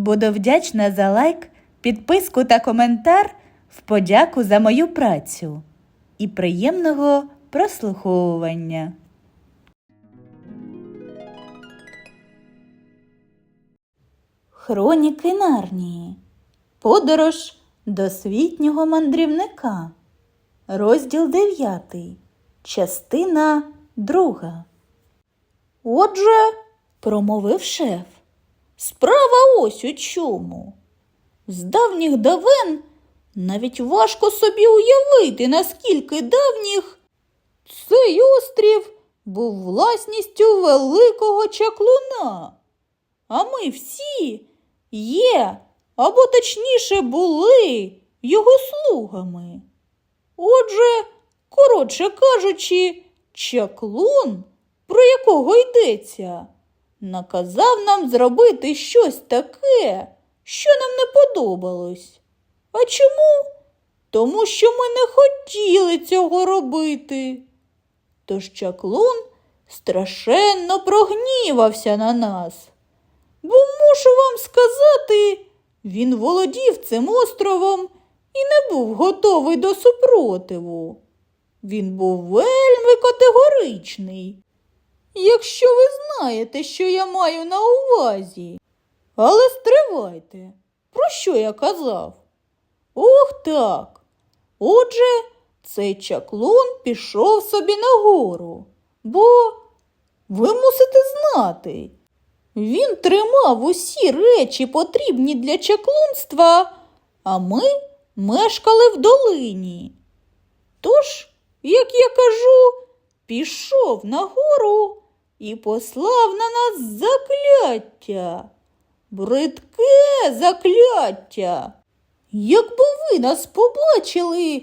Буду вдячна за лайк, підписку та коментар в подяку за мою працю і приємного прослуховування. Хроніки Нарнії. Подорож досвітнього мандрівника. Розділ 9. Частина 2. Отже, промовив шеф, справа ось у чому. З давніх давен навіть важко собі уявити, наскільки давніх цей острів був власністю великого чаклуна. А ми всі є, або точніше були його слугами. Отже, коротше кажучи, чаклун, про якого йдеться, наказав нам зробити щось таке, що нам не подобалось. А чому? Тому що ми не хотіли цього робити. Тож чаклун страшенно прогнівався на нас. Бо мушу вам сказати, він володів цим островом і не був готовий до супротиву. Він був вельми категоричний. Якщо ви знаєте, що я маю на увазі. Але стривайте, про що я казав? Ох так. Отже, цей чаклун пішов собі нагору, бо ви мусите знати. Він тримав усі речі, потрібні для чаклунства, а ми мешкали в долині. Тож, як я кажу, пішов нагору і послав на нас закляття. Бридке закляття. Якби ви нас побачили,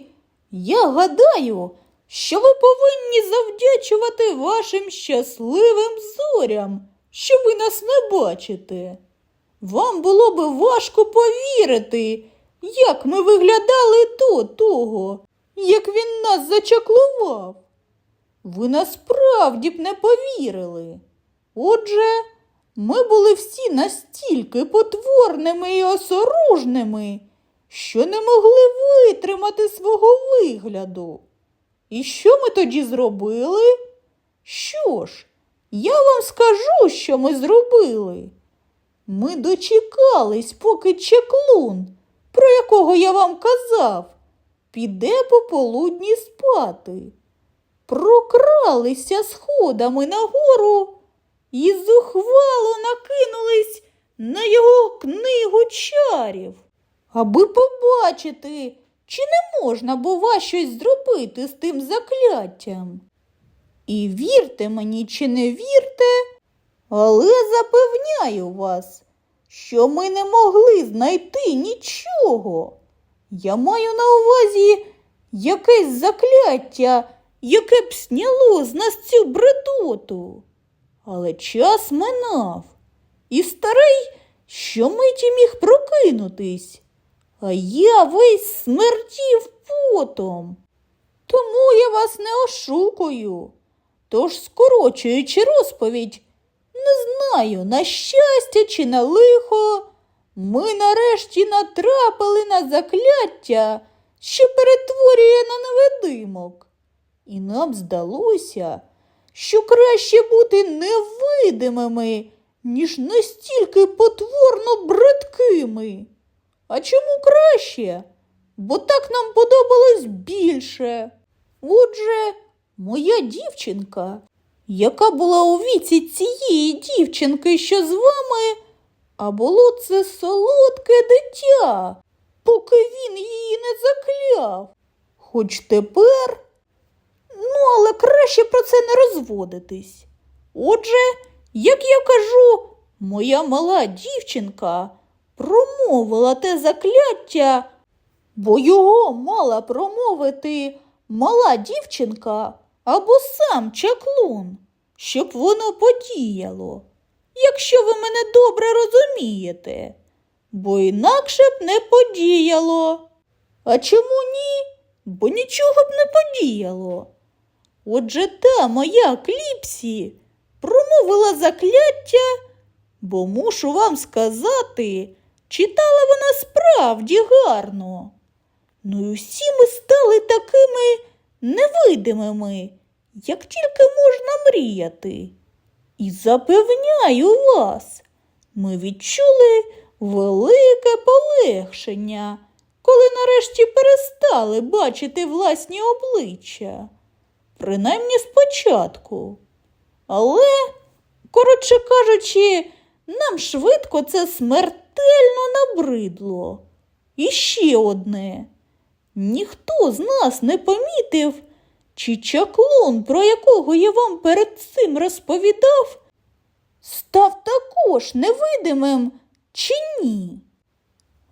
я гадаю, що ви повинні завдячувати вашим щасливим зорям, що ви нас не бачите. Вам було би важко повірити, як ми виглядали до того, як він нас зачаклував. Ви насправді б не повірили. Отже, ми були всі настільки потворними і осоружними, що не могли витримати свого вигляду. І що ми тоді зробили? Що ж, я вам скажу, що ми зробили. Ми дочекались, поки чеклун, про якого я вам казав, піде пополудні спати. Прокралися сходами нагору і зухвало накинулись на його книгу чарів, аби побачити, чи не можна, бува, щось зробити з тим закляттям. І вірте мені, чи не вірте, але запевняю вас, що ми не могли знайти нічого. Я маю на увазі якесь закляття, яке б сняло з нас цю бредоту. Але час минав, і старий щомиті міг прокинутись, а я весь смертів потом. Тому я вас не ошукую. Тож, скорочуючи розповідь, не знаю, на щастя чи на лихо, ми нарешті натрапили на закляття, що перетворює на невидимок. І нам здалося, що краще бути невидимими, ніж настільки потворно бридкими. А чому краще? Бо так нам подобалось більше. Отже, моя дівчинка, яка була у віці цієї дівчинки, що з вами, а було це солодке дитя, поки він її не закляв. Хоч тепер, але краще про це не розводитись. Отже, як я кажу, моя мала дівчинка промовила те закляття, бо його мала промовити мала дівчинка або сам чаклун, щоб воно подіяло, якщо ви мене добре розумієте, бо інакше б не подіяло. А чому ні? Бо нічого б не подіяло. Отже, та моя кліпсі промовила закляття, бо мушу вам сказати, Читала вона справді гарно. Ну і всі ми стали такими невидимими, як тільки можна мріяти. І запевняю вас, ми відчули велике полегшення, коли нарешті перестали бачити власні обличчя. Принаймні спочатку. Але, коротше кажучи, нам швидко це смертельно набридло. І ще одне. Ніхто з нас не помітив, чи чаклун, про якого я вам перед цим розповідав, став також невидимим чи ні.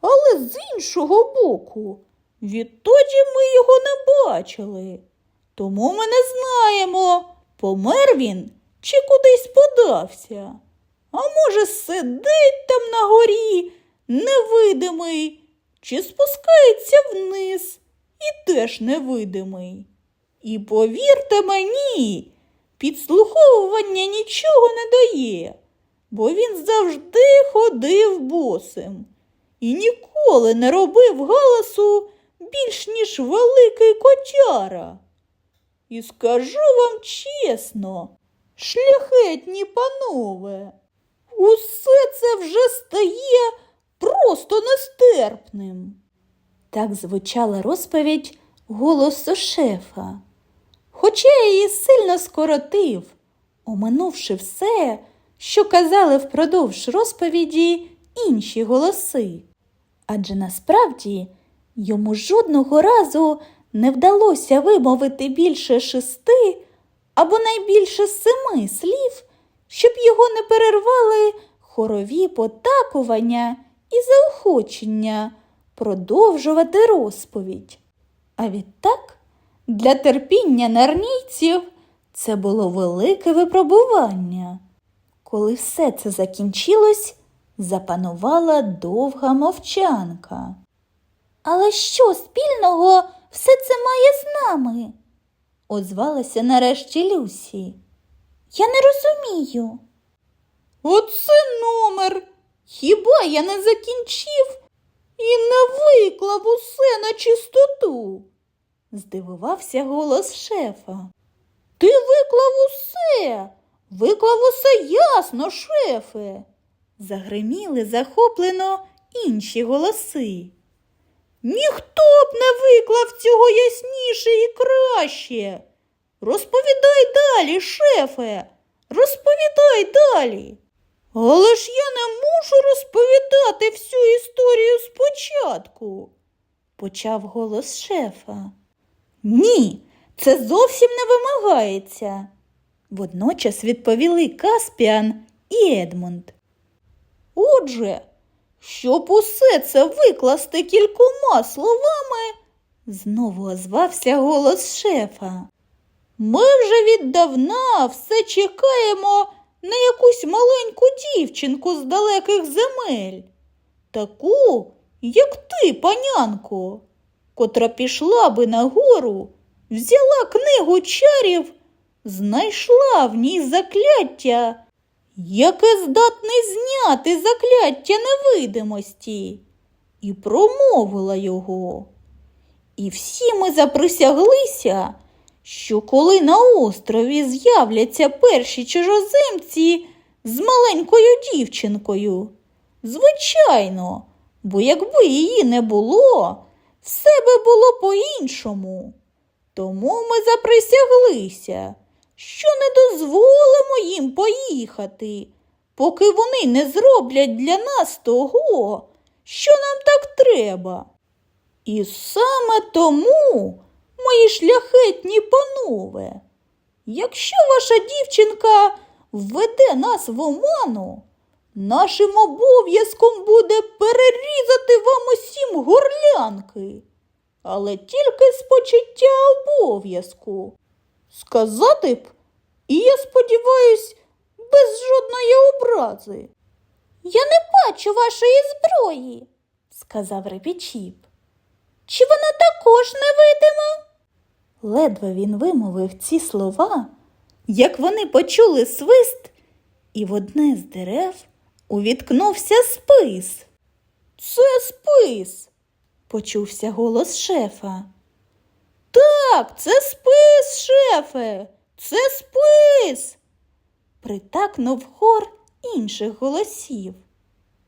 Але з іншого боку, відтоді ми його не бачили. Тому ми не знаємо, помер він чи кудись подався. А може, сидить там на горі, невидимий, чи спускається вниз і теж невидимий. І повірте мені, підслуховування нічого не дає, бо він завжди ходив босим і ніколи не робив галасу більш ніж великий котяра. І скажу вам чесно, шляхетні панове, усе це вже стає просто нестерпним. Так звучала розповідь голосу шефа. Хоча я її сильно скоротив, оминувши все, що казали впродовж розповіді інші голоси. Адже насправді йому жодного разу не вдалося вимовити більше шести або найбільше семи слів, щоб його не перервали хорові потакування і заохочення продовжувати розповідь. А відтак для терпіння нарнійців це було велике випробування. Коли все це закінчилось, запанувала довга мовчанка. Але що спільного все це має з нами? озвалася нарешті Люсі. Я не розумію. Оце номер. Хіба я не закінчив і не виклав усе на чистоту? здивувався голос шефа. Ти виклав усе, виклав усе ясно, шефе. Загриміли захоплено інші голоси. Ніхто б не виклав цього ясніше і краще. Розповідай далі, шефе, розповідай далі. Але ж я не можу розповідати всю історію спочатку, почав голос шефа. Ні, це зовсім не вимагається. Водночас відповіли Каспіан і Едмунд. Отже, щоб усе це викласти кількома словами, знову озвався голос шефа. Ми вже віддавна все чекаємо на якусь маленьку дівчинку з далеких земель, таку, як ти, панянко, котра пішла би на гору, взяла книгу чарів, знайшла в ній закляття, яке здатне зняти закляття невидимості, і промовила його. І всі ми заприсяглися, що коли на острові з'являться перші чужоземці з маленькою дівчинкою, звичайно, бо якби її не було, все би було по-іншому. Тому ми заприсяглися, що не дозволимо їм поїхати, поки вони не зроблять для нас того, що нам так треба. І саме тому, мої шляхетні панове, якщо ваша дівчинка введе нас в оману, нашим обов'язком буде перерізати вам усім горлянки, але тільки з почуття обов'язку. Сказати б, і я сподіваюсь, без жодної образи. Я не бачу вашої зброї, сказав репічіп. Чи вона також невидима? Ледве він вимовив ці слова, як вони почули свист, і в одне з дерев увіткнувся спис. Це спис, почувся голос шефа. Так, це спис, шефе, це спис. Притакнув хор інших голосів.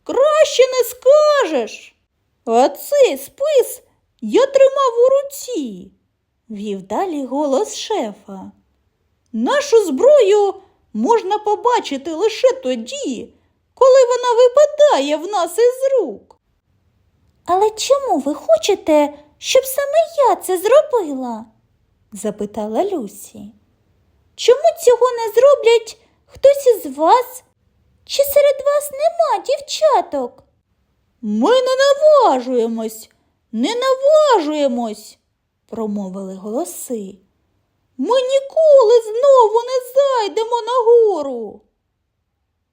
Краще не скажеш. А цей спис я тримав у руці, вів далі голос шефа. Нашу зброю можна побачити лише тоді, коли вона випадає в нас із рук. Але чому ви хочете, щоб саме я це зробила? запитала Люсі. Чому цього не зроблять хтось із вас? Чи серед вас нема дівчаток? Ми не наважуємось, не наважуємось, промовили голоси. Ми ніколи знову не зайдемо на гору.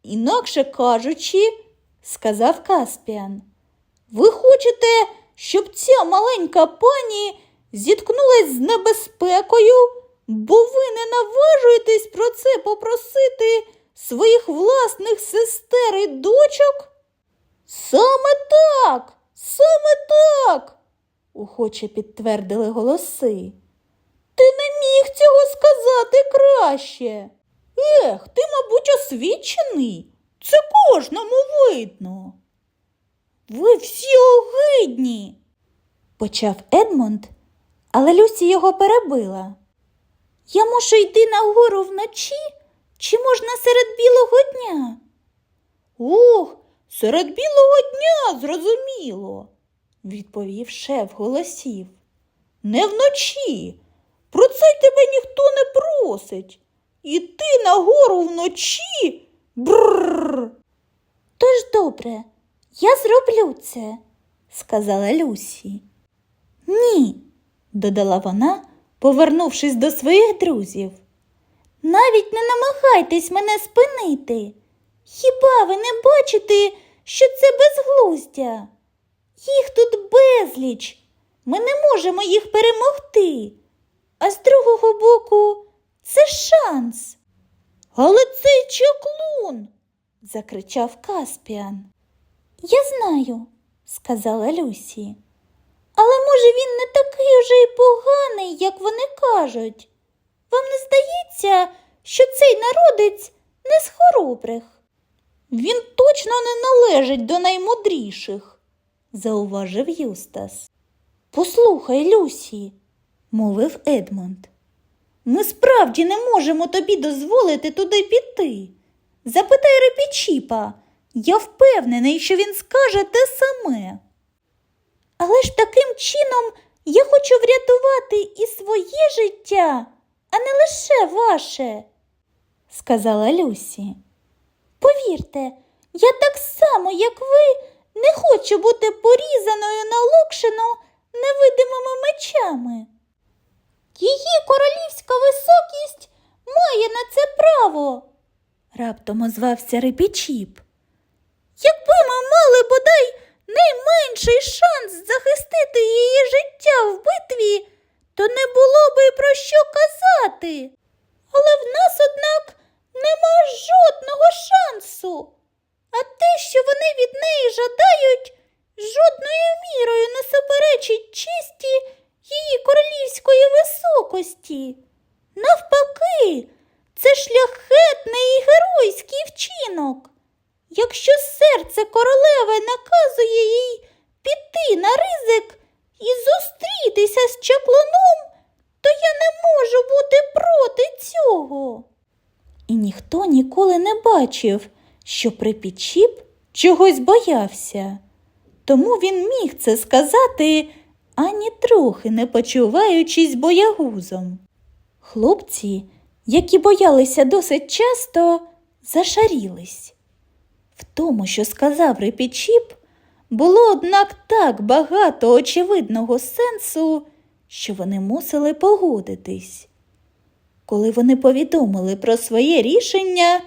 Інакше кажучи, сказав Каспіан, ви хочете, щоб ця маленька пані зіткнулась з небезпекою, бо ви не наважуєтесь про це попросити своїх власних сестер і дочок? Саме так, саме так, охоче підтвердили голоси. Ти не міг цього сказати краще. Ех, ти, мабуть, освічений. Це кожному видно. Ви всі огидні, почав Едмунд, але Люсі його перебила. Я мушу йти на гору вночі, чи можна серед білого дня? Ох, серед білого дня, зрозуміло, відповів шеф голосів. Не вночі. Про це тебе ніхто не просить. Іти на гору вночі. Бррр. Тож добре, я зроблю це, сказала Люсі. Ні, додала вона, повернувшись до своїх друзів. Навіть не намагайтесь мене спинити. Хіба ви не бачите, що це безглуздя? Їх тут безліч. Ми не можемо їх перемогти. А з другого боку, це шанс. Але цей чаклун. закричав Каспіан. Я знаю, сказала Люсі. Але може він не такий уже й поганий, як вони кажуть. Вам не здається, що цей народець не з хоробрих? Він точно не належить до наймудріших, зауважив Юстас. Послухай, Люсі, мовив Едмунд. Ми справді не можемо тобі дозволити туди піти. Запитай Репічіпа. Я впевнений, що він скаже те саме. Але ж таким чином я хочу врятувати і своє життя, а не лише ваше, сказала Люсі. Повірте, я так само, як ви, не хочу бути порізаною на локшину невидимими мечами. Її королівська високість має на це право, раптом озвався Репічіп. Якби ми мали бодай найменший шанс захистити її життя в битві, то не було би про що казати. Але в нас, однак, нема жодного шансу. А те, що вони від неї жадають, жодною мірою не суперечить честі її королівської високості. Навпаки, це шляхетний і геройський вчинок. Якщо серце королеви наказує їй піти на ризик і зустрітися з чаклуном, то я не можу бути проти цього. І ніхто ніколи не бачив, що Припічіп чогось боявся. Тому він міг це сказати, ані трохи не почуваючись боягузом. Хлопці, які боялися досить часто, зашарілись. В тому, що сказав Репічіп, було однак так багато очевидного сенсу, що вони мусили погодитись. Коли вони повідомили про своє рішення,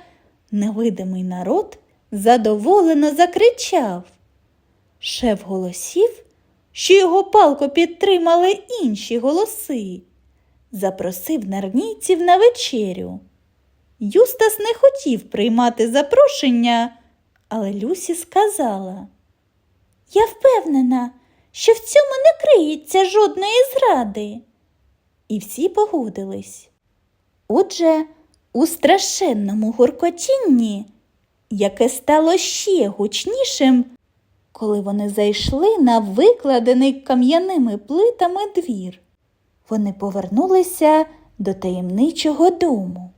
невидимий народ задоволено закричав. Шеф голосів, що його палко підтримали інші голоси, запросив нарнійців на вечерю. Юстас не хотів приймати запрошення, але Люсі сказала Я впевнена, що в цьому не криється жодної зради. І всі погодились. Отже, у страшенному гуркотінні, яке стало ще гучнішим, коли вони зайшли на викладений кам'яними плитами двір, вони повернулися до таємничого дому.